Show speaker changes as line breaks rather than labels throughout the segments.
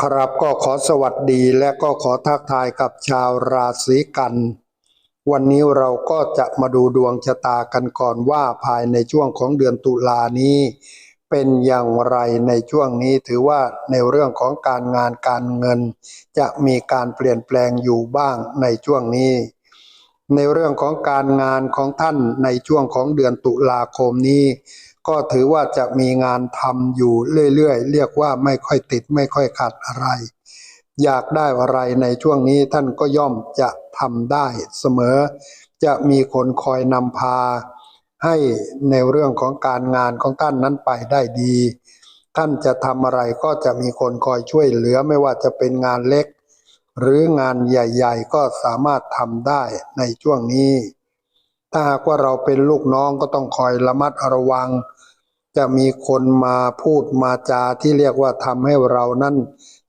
ครับก็ขอสวัสดีและก็ขอทักทายกับชาวราศีกัน วันนี้เราก็จะมาดูดวงชะตากันก่อนว่าภายในช่วงของเดือนตุลานี้ เป็นอย่างไรในช่วงนี้ถือว่าในเรื่องของการงานการเงิน จะมีการเปลี่ยนแปลงอยู่บ้างในช่วงนี้ ในเรื่องของการงานของท่านในช่วงของเดือนตุลาคมนี้ ก็ถือว่าจะมีงานทำอยู่เรื่อยๆ เรียกว่าไม่ค่อยติดไม่ค่อยขัดอะไร อยากได้อะไรในช่วงนี้ท่านก็ย่อมจะทำได้เสมอ จะมีคนคอยนำพา ให้ในเรื่องของการงานของท่านนั้นไปได้ดี ท่านจะทำอะไรก็จะมีคนคอยช่วยเหลือไม่ว่าจะเป็นงานเล็ก หรืองานใหญ่ ๆ ก็สามารถทำได้ในช่วงนี้ ถ้าหากว่าเราเป็นลูกน้องก็ต้องคอยระมัดระวัง จะมีคนมาพูดมาจาที่เรียกว่าทำให้เรานั้น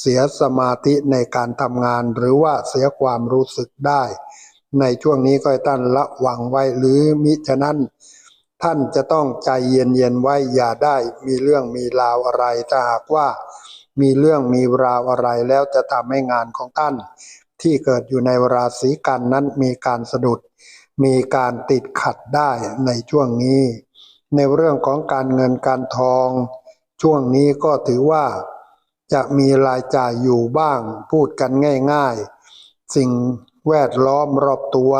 เสียสมาธิในการทำงาน หรือว่าเสียความรู้สึกได้ ในช่วงนี้ก็ให้ท่านระวังไว้หรือมิฉะนั้น ท่านจะต้องใจเย็นๆไว้อย่าได้มีเรื่องมีราวอะไรถ้าหากว่า มีเรื่องมีราวอะไรแล้วจะทำให้งานของท่าน ที่เกิดอยู่ในราศีกันนั้นมีการสะดุด มีการติดขัดได้ในช่วงนี้ ในเรื่องของการเงินการทอง ช่วงนี้ก็ถือว่าจะมีรายจ่ายอยู่บ้าง พูดกันง่ายๆ สิ่งแวดล้อมรอบตัว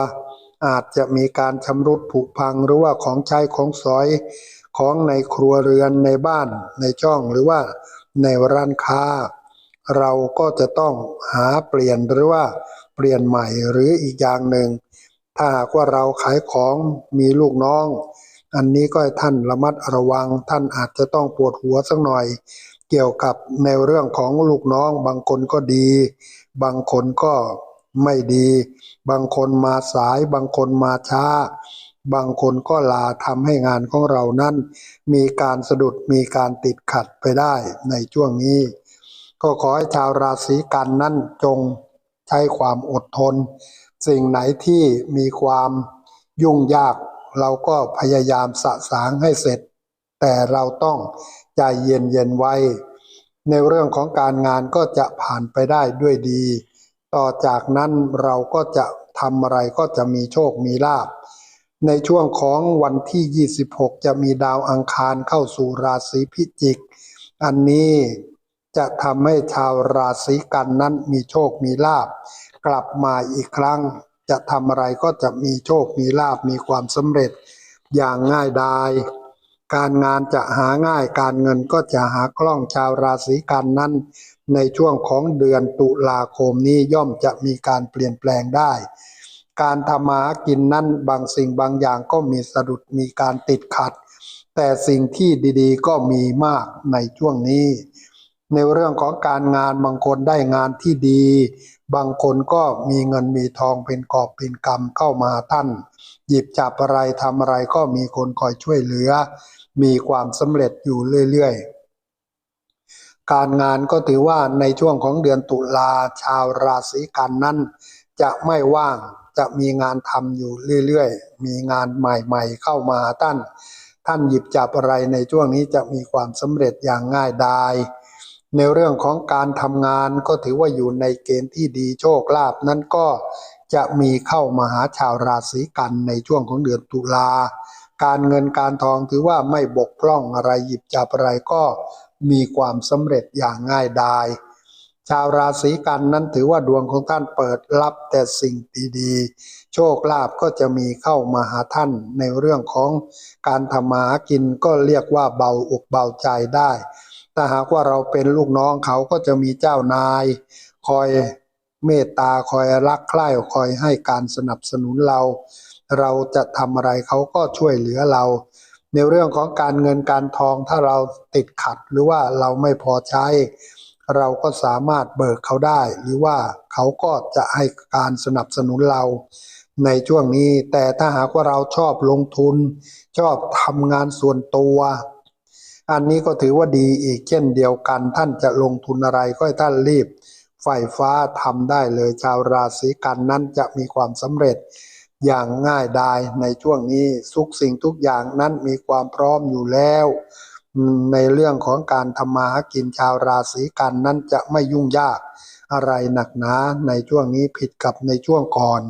อาจจะมีการชำรุดผุพังหรือว่าของใช้ของสอยของในครัวเรือนในบ้านในช่องหรือว่าในร้านค้า เราก็จะต้องหาเปลี่ยนหรือว่าเปลี่ยนใหม่หรืออีกอย่างหนึ่ง ถ้าหากว่าเราขายของมีลูกน้อง อันนี้ก็ให้ท่านระมัดระวัง ท่านอาจจะต้องปวดหัวสักหน่อย เกี่ยวกับในเรื่องของลูกน้อง บางคนก็ดี บางคนก็ไม่ดี บางคนมาสาย บางคนมาช้า บางคนก็ลาทำให้งานของเรานั้น มีการสะดุดมีการติดขัดไปได้ในช่วงนี้ ก็ขอให้ชาวราศีกันนั้นจงใช้ความอดทน สิ่งไหนที่มีความยุ่งยาก เราก็พยายามสะสางให้เสร็จ แต่เราต้องใจเย็นเย็นไว้ ในเรื่องของการงานก็จะผ่านไปได้ด้วยดี ต่อจากนั้นเราก็จะทำอะไรก็จะมีโชคมีลาภในช่วงของวันที่ 26 จะมีดาวอังคารเข้าสู่ราศีพิจิก อันนี้จะทำให้ชาวราศีกันนั้นมีโชคมีลาภกลับมาอีกครั้ง จะทำอะไรก็จะมีโชค มีลาภมีความสำเร็จอย่างง่ายดายการงานจะหาง่ายการเงินก็จะหาคล่องชาวราศีกันนั้น ในช่วงของเดือนตุลาคมนี้ย่อมจะมีการเปลี่ยนแปลงได้ การทำมาหากินนั้นบางสิ่งบางอย่างก็มีสะดุดมีการติดขัด แต่สิ่งที่ดีๆก็มีมากในช่วงนี้ ในเรื่องของการงานบางคนได้งานที่ดี บางคนก็มีเงินมีทองเป็นกอบเป็นกำเข้ามาท่าน หยิบจับอะไรทำอะไรก็มีคนคอยช่วยเหลือ มีความสำเร็จอยู่เรื่อยๆ การงานก็ถือว่าในช่วงของเดือนตุลาชาวราศีกันนั้น จะไม่ว่างจะมีงานทำอยู่เรื่อยๆ มีงานใหม่ๆเข้ามาท่าน ท่านหยิบจับอะไรในช่วงนี้จะมีความสำเร็จอย่างง่ายดาย ในเรื่องของการทำงานก็ถือว่าอยู่ในเกณฑ์ที่ดีโชคลาภนั้นก็จะมีเข้ามาหาชาวราศีกันในช่วงของเดือนตุลา การเงินการทองถือว่าไม่บกพร่องอะไรหยิบจับอะไรก็มีความสำเร็จอย่างง่ายดายชาวราศีกันนั้นถือว่าดวงของท่านเปิดรับแต่สิ่งดีๆ โชคลาภก็จะมีเข้ามาหาท่านในเรื่องของการทำมาหากินก็เรียกว่าเบาอกเบาใจได้ ถ้าหากว่าเราเป็นลูกน้องเขาก็จะมีเจ้านาย คอยเมตตาคอยรักใคร่คอยให้การสนับสนุนเรา เราจะทำอะไรเขาก็ช่วยเหลือเรา ในเรื่องของการเงินการทองถ้าเราติดขัดหรือว่าเราไม่พอใช้ เราก็สามารถเบิกเขาได้ หรือว่าเขาก็จะให้การสนับสนุนเราในช่วงนี้แต่ถ้าหากว่าเราชอบลงทุน ชอบทำงานส่วนตัว อันนี้ก็ถือว่าดีอีกเช่นเดียวกัน ท่านจะลงทุนอะไรก็ให้ท่านรีบ ไฟฟ้าทำได้เลยชาวราศีกันนั้นจะมีความสำเร็จอย่างง่ายดายในช่วงนี้ทุกสิ่งทุกอย่างนั้นมีความพร้อมอยู่แล้ว ในเรื่องของการทำมาหากินชาวราศีกันนั้นจะไม่ยุ่งยากอะไรหนักหนาในช่วงนี้ผิดกับในช่วงก่อน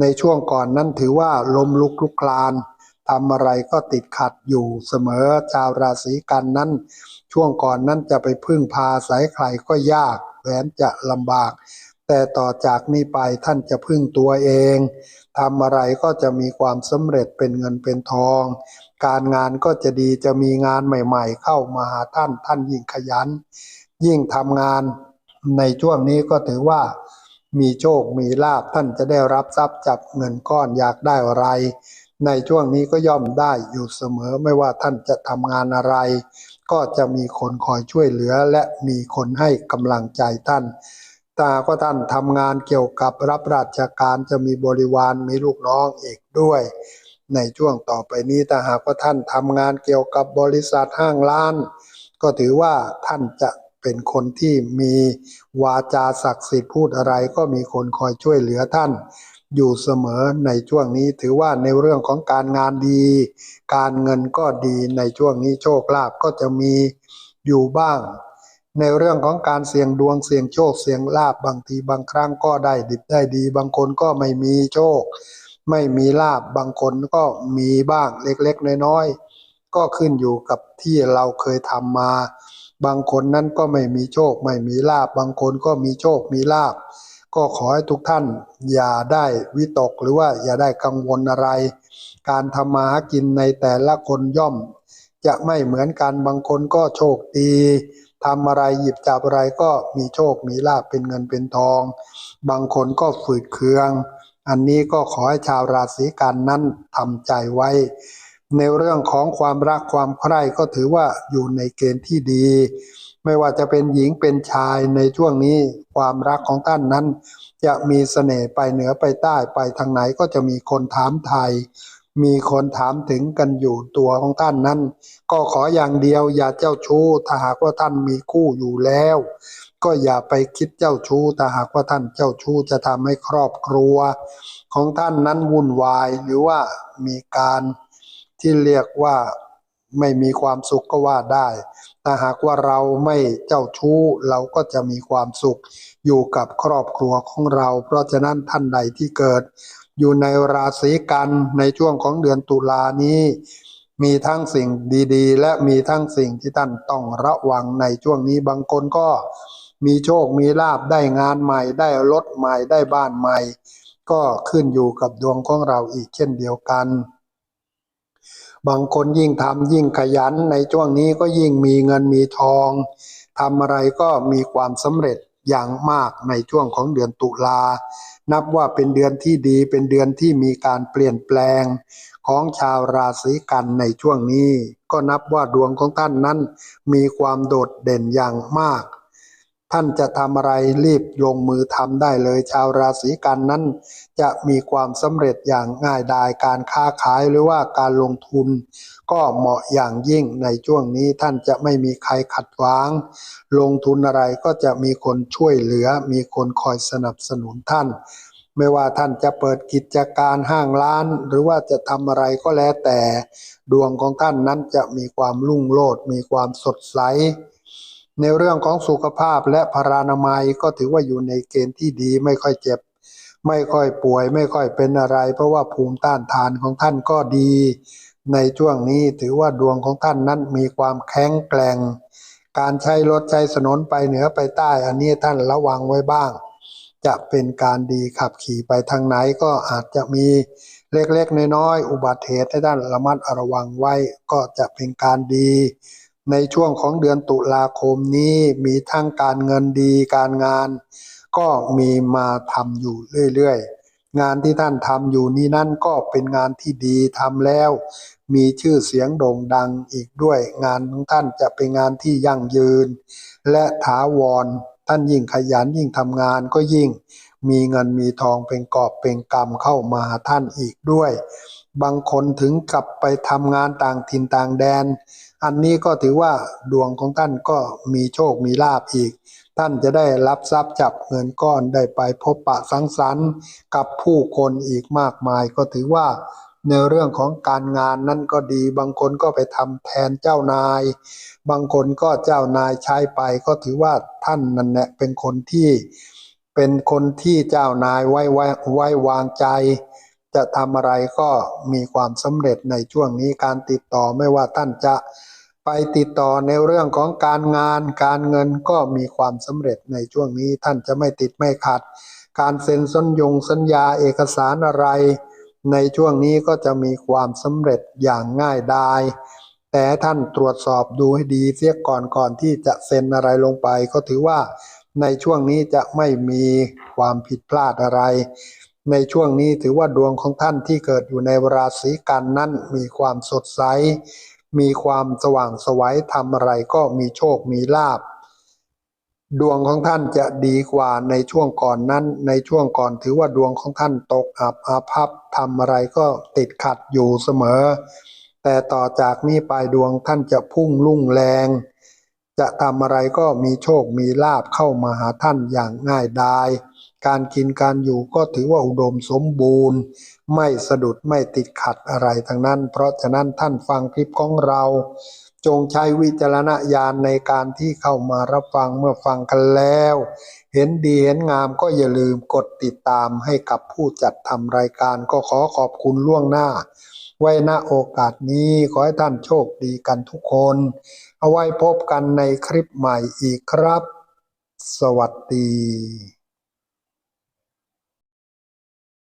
ในช่วงก่อนนั้นถือว่าลมลุกลุกคลาน ทำอะไรก็ติดขัดอยู่เสมอชาวราศีกันนั้น ช่วงก่อนนั้นจะไปพึ่งพาสายใครก็ยากแสนจะลำบาก แต่ต่อจากนี้ไปท่านจะพึ่งตัวเองทำอะไรก็จะมีความสำเร็จเป็นเงินเป็นทอง การงานก็จะดีจะมีงานใหม่ๆ เข้ามาหาท่านท่านยิ่งขยัน ยิ่งทำงานในช่วงนี้ก็ถือว่ามีโชค มีลาภท่านจะได้รับทรัพย์จากเงินก้อนอยากได้อะไร ในช่วงนี้ก็ย่อมได้อยู่เสมอไม่ว่าท่านจะทำงานอะไร ก็จะมีคนคอยช่วยเหลือและมีคนให้กำลังใจท่านตาก็ท่านทำงานเกี่ยวกับรับราชการจะมีบริวารมีลูกน้องอีกด้วย ในช่วงต่อไปนี้ถ้าหากว่าท่านทำงานเกี่ยวกับบริษัทห้างร้าน ก็ถือว่าท่านจะเป็นคนที่มีวาจาศักดิ์สิทธิ์พูดอะไรก็มีคนคอยช่วยเหลือท่าน อยู่เสมอในช่วงนี้ถือว่าในเรื่องของการงานดี การเงินก็ดีในช่วงนี้โชคลาภก็จะมีอยู่บ้าง ในเรื่องของการเสี่ยงดวงเสี่ยงโชคเสี่ยงลาบบางทีบางครั้งก็ได้ดิบได้ดี บางคนก็ไม่มีโชค ไม่มีลาบบางคนก็มีบ้างเล็กๆน้อยๆก็ขึ้นอยู่กับที่เราเคยทำมา บางคนนั้นก็ไม่มีโชค ไม่มีลาบบางคนก็มีโชคมีลาบ ก็ขอให้ทุกท่านอย่าได้วิตกหรือว่าอย่าได้กังวลอะไร การทำมาหากินในแต่ละคนย่อม จะไม่เหมือนกันบางคนก็โชคดีทำอะไรหยิบจับอะไรก็มีโชคมีลาบเป็นเงินเป็นทอง บางคนก็ฝืดเคือง อันนี้ก็ขอให้ชาวราศีกันนั้นทำใจไว้ ในเรื่องของความรักความใคร่ก็ถือว่าอยู่ในเกณฑ์ที่ดี ไม่ว่าจะเป็นหญิงเป็นชายในช่วงนี้ความรักของท่านนั้น จะมีเสน่ห์ไปเหนือไปใต้ไปทางไหนก็จะมีคนถามไทย มีคนถามถึงกันอยู่ตัวของท่านนั้น ก็ขออย่างเดียวอย่าเจ้าชู้ถ้าหากว่าท่านมีคู่อยู่แล้ว ก็อย่าไปคิดเจ้าชู้ถ้าหากว่าท่านเจ้าชู้จะทำให้ครอบครัว ของท่านนั้นวุ่นวายหรือว่ามีการที่เรียกว่าไม่มีความสุขก็ว่าได้ แต่หากว่าเราไม่เจ้าชู้เราก็จะมีความสุขอยู่กับครอบครัวของเรา เพราะฉะนั้นท่านใดที่เกิด อยู่ในราศีกันในช่วงของเดือนตุลานี้ มีทั้งสิ่งดีๆ และมีทั้งสิ่งที่ท่านต้องระวังในช่วงนี้บางคนก็มีโชคมีลาบได้งานใหม่ ได้รถใหม่ได้บ้านใหม่ ก็ขึ้นอยู่กับดวงของเราอีกเช่นเดียวกัน บางคนยิ่งทำยิ่งขยันในช่วงนี้ก็ยิ่งมีเงินมีทองทำอะไรก็มีความสำเร็จอย่างมากในช่วงของเดือนตุลา นับว่าเป็นเดือนที่ดีเป็นเดือนที่มีการเปลี่ยนแปลงของชาวราศีกันในช่วงนี้ ก็นับว่าดวงของท่านนั้นมีความโดดเด่นอย่างมาก ท่านจะทำอะไรรีบลงมือทำได้เลย ชาวราศีกันนั้น จะมีความสำเร็จอย่างง่ายดายการค้าขายหรือว่าการลงทุน ก็เหมาะอย่างยิ่งในช่วงนี้ท่านจะไม่มีใครขัดขวาง ลงทุนอะไรก็จะมีคนช่วยเหลือ มีคนคอยสนับสนุนท่าน ไม่ว่าท่านจะเปิดกิจการห้างร้าน หรือว่าจะทำอะไรก็แล้วแต่ ดวงของท่านนั้นจะมีความรุ่งโรจน์มีความสดใส ในเรื่องของสุขภาพและพารานามัยก็ถือว่าอยู่ในเกณฑ์ที่ดีไม่ค่อยเจ็บ ไม่ค่อยป่วย ไม่ค่อยเป็นอะไร เพราะว่าภูมิต้านทานของท่านก็ดี ในช่วงนี้ถือว่าดวงของท่านนั้นมีความแข็งแกร่ง การใช้รถใช้สนนไปเหนือไปใต้ อันนี้ท่านระวังไว้บ้าง จะเป็นการดีขับขี่ไปทางไหนก็อาจจะมีเล็กๆ น้อยๆ อุบัติเหตุให้ท่านระมัดระวังไว้ก็จะเป็นการดี ในช่วงของเดือนตุลาคมนี้มีทั้งการเงินดีการงาน ก็มีมาทำอยู่เรื่อยๆ งานที่ท่านทำอยู่นี้นั่นก็เป็นงานที่ดีทำแล้ว มีชื่อเสียงโด่งดังอีกด้วย งานของท่านจะเป็นงานที่ยั่งยืน และถาวร ท่านยิ่งขยันยิ่งทำงานก็ยิ่ง มีเงินมีทองเป็นกอบเป็นกำเข้ามาท่านอีกด้วย บางคนถึงกลับไปทำงานต่างถิ่นต่างแดน อันนี้ก็ถือว่าดวงของท่านก็มีโชคมีลาภอีก ท่านจะได้รับทรัพย์จับเงินก้อนได้ไปพบปะสังสรรค์กับผู้คนอีกมากมาย ก็ถือว่าในเรื่องของการงานนั่นก็ดี บางคนก็ไปทำแทนเจ้านาย บางคนก็เจ้านายใช้ไปก็ถือว่าท่านนั่นแหละเป็นคนที่ เป็นคนที่เจ้านายไว้ไว้ไว้วางใจ จะทำอะไรก็มีความสำเร็จในช่วงนี้การติดต่อไม่ว่าท่านจะไปติดต่อในเรื่องของการงาน การเงินก็มีความสำเร็จในช่วงนี้ท่านจะไม่ติดไม่ขัด การเซ็นสัญญงสัญญาเอกสารอะไร ในช่วงนี้ก็จะมีความสำเร็จอย่างง่ายดายแต่ท่านตรวจสอบดูให้ดีเสียก่อนก่อนที่จะเซ็นอะไรลงไป ก็ถือว่าในช่วงนี้จะไม่มีความผิดพลาดอะไร ในช่วงนี้ถือว่าดวงของท่านที่เกิดอยู่ในราศีกันนั้นมีความสดใส มีความสว่างสวัยทำอะไรก็มีโชคมีลาภดวงของท่านจะดีกว่าในช่วงก่อนนั้น ในช่วงก่อนถือว่าดวงของท่านตกอับอาภัพทำอะไรก็ติดขัดอยู่เสมอ แต่ต่อจากนี้ไปดวงท่านจะพุ่งลุ่งแรง จะทำอะไรก็มีโชคมีลาภเข้ามาหาท่านอย่างง่ายดาย การกินการอยู่ก็ถือว่าอุดมสมบูรณ์ ไม่สะดุดไม่ติดขัดอะไรทั้งนั้น เพราะฉะนั้นท่านฟังคลิปของเรา จงใช้วิจารณญาณในการที่เข้ามารับฟังเมื่อฟังกันแล้ว เห็นดีเห็นงามก็อย่าลืมกดติดตามให้กับผู้จัดทำรายการก็ขอขอบคุณล่วงหน้า ไว้ณโอกาสนี้ขอให้ท่านโชคดีกันทุกคน เอาไว้พบกันในคลิปใหม่อีกครับ สวัสดี